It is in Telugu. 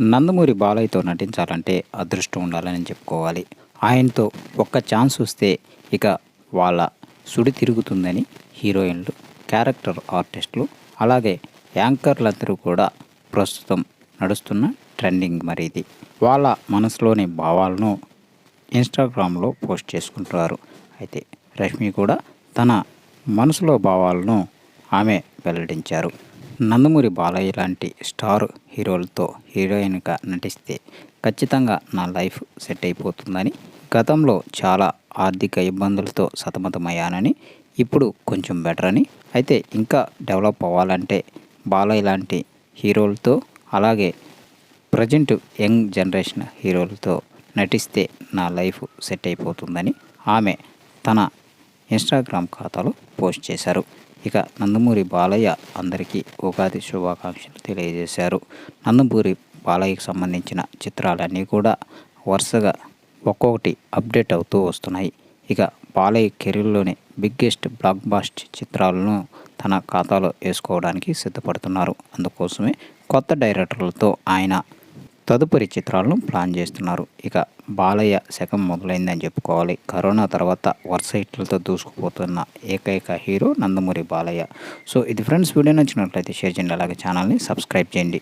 నందమూరి బాలయ్యతో నటించాలంటే అదృష్టం ఉండాలని చెప్పుకోవాలి. ఆయనతో ఒక్క ఛాన్స్ వస్తే ఇక వాళ్ళ సుడి తిరుగుతుందని హీరోయిన్లు క్యారెక్టర్ ఆర్టిస్టులు అలాగే యాంకర్లందరూ కూడా ప్రస్తుతం నడుస్తున్న ట్రెండింగ్ మరి ఇది. వాళ్ళ మనసులోని భావాలను ఇన్స్టాగ్రామ్లో పోస్ట్ చేసుకుంటున్నారు. అయితే రష్మి కూడా తన మనసులో భావాలను ఆమె వెల్లడించారు. నందమూరి బాలయ్య లాంటి స్టార్ హీరోలతో హీరోయిన్గా నటిస్తే ఖచ్చితంగా నా లైఫ్ సెట్ అయిపోతుందని గతంలో చాలా ఆర్థిక ఇబ్బందులతో సతమతమయ్యానని ఇప్పుడు కొంచెం బెటర్ అని. అయితే ఇంకా డెవలప్ అవ్వాలంటే బాలయ్య లాంటి హీరోలతో అలాగే ప్రజెంట్ యంగ్ జనరేషన్ హీరోలతో నటిస్తే నా లైఫ్ సెట్ అయిపోతుందని ఆమె తన ఇన్స్టాగ్రామ్ ఖాతాలో పోస్ట్ చేశారు. ఇక నందమూరి బాలయ్య అందరికీ ఉగాది శుభాకాంక్షలు తెలియజేశారు. నందమూరి బాలయ్యకు సంబంధించిన చిత్రాలన్నీ కూడా వరుసగా ఒక్కొక్కటి అప్డేట్ అవుతూ వస్తున్నాయి. ఇక బాలయ్య కెరీర్లోని బిగ్గెస్ట్ బ్లాక్ బాస్ట్ చిత్రాలను తన ఖాతాలో వేసుకోవడానికి సిద్ధపడుతున్నారు. అందుకోసమే కొత్త డైరెక్టర్లతో ఆయన తదుపరి చిత్రాలను ప్లాన్ చేస్తున్నారు. ఇక బాలయ్య శకం మొదలైందని చెప్పుకోవాలి. కరోనా తర్వాత వరుస హిట్లతో దూసుకుపోతున్న ఏకైక హీరో నందమూరి బాలయ్య. సో ఇది ఫ్రెండ్స్ వీడియో నచ్చినట్లయితే షేర్ చేయండి. అలాగే ఛానల్ని సబ్స్క్రైబ్ చేయండి.